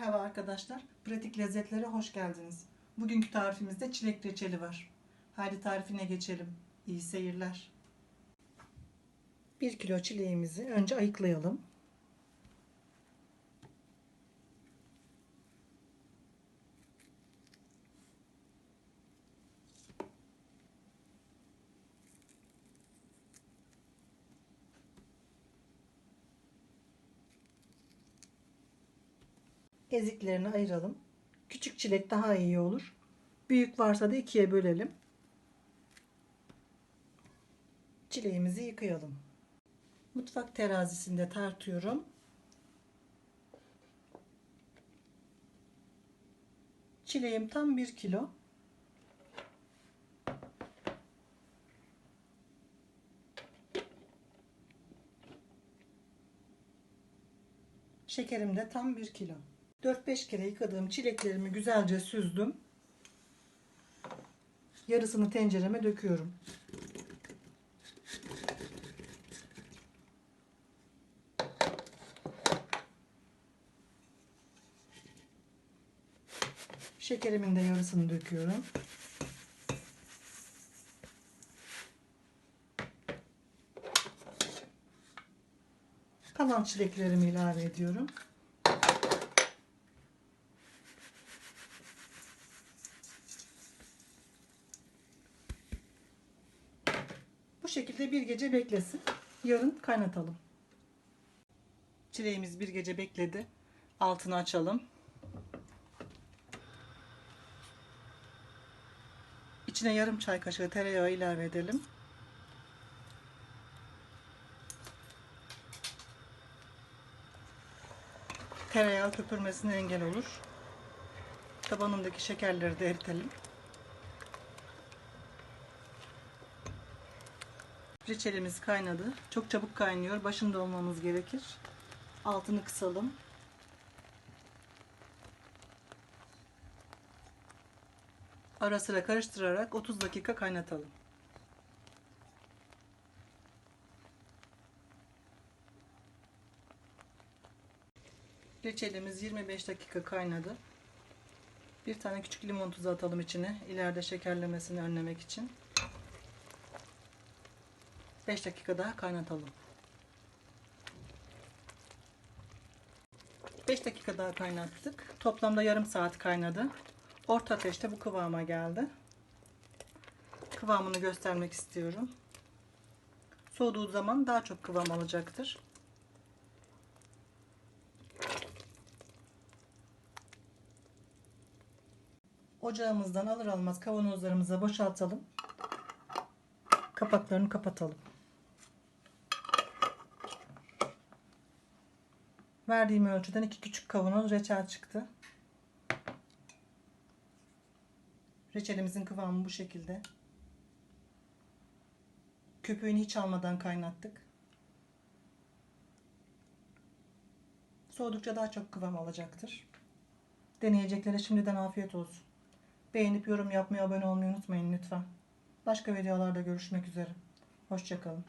arkadaşlar. Pratik lezzetlere hoş geldiniz. Bugünkü tarifimizde çilek reçeli var. Haydi tarifine geçelim. İyi seyirler. 1 kilo çileğimizi önce ayıklayalım. Eziklerini ayıralım. Küçük çilek daha iyi olur. Büyük varsa da ikiye bölelim. Çileğimizi yıkayalım. Mutfak terazisinde tartıyorum. Çileğim tam 1 kilo. Şekerim de tam 1 kilo. 4-5 kere yıkadığım çileklerimi güzelce süzdüm. Yarısını tencereme döküyorum. Şekerimin de yarısını döküyorum. Kalan çileklerimi ilave ediyorum. Şekilde bir gece beklesin. Yarın kaynatalım. Çileğimiz bir gece bekledi. Altını açalım. İçine yarım çay kaşığı tereyağı ilave edelim. Tereyağı köpürmesine engel olur. Tabanındaki şekerleri de eritelim. Reçelimiz kaynadı. Çok çabuk kaynıyor. Başında olmamız gerekir. Altını kısalım. Ara sıra karıştırarak 30 dakika kaynatalım. Reçelimiz 25 dakika kaynadı. Bir tane küçük limon tuzu atalım içine. İleride şekerlemesini önlemek için. 5 dakika daha kaynatalım. 5 dakika daha kaynattık. Toplamda yarım saat kaynadı. Orta ateşte bu kıvama geldi. Kıvamını göstermek istiyorum. Soğuduğu zaman daha çok kıvam alacaktır. Ocağımızdan alır almaz kavanozlarımıza boşaltalım. Kapaklarını kapatalım. Verdiğim ölçüden iki küçük kavanoz reçel çıktı. Reçelimizin kıvamı bu şekilde. Köpüğünü hiç almadan kaynattık. Soğudukça daha çok kıvam alacaktır. Deneyeceklere şimdiden afiyet olsun. Beğenip yorum yapmayı, abone olmayı unutmayın lütfen. Başka videolarda görüşmek üzere. Hoşçakalın.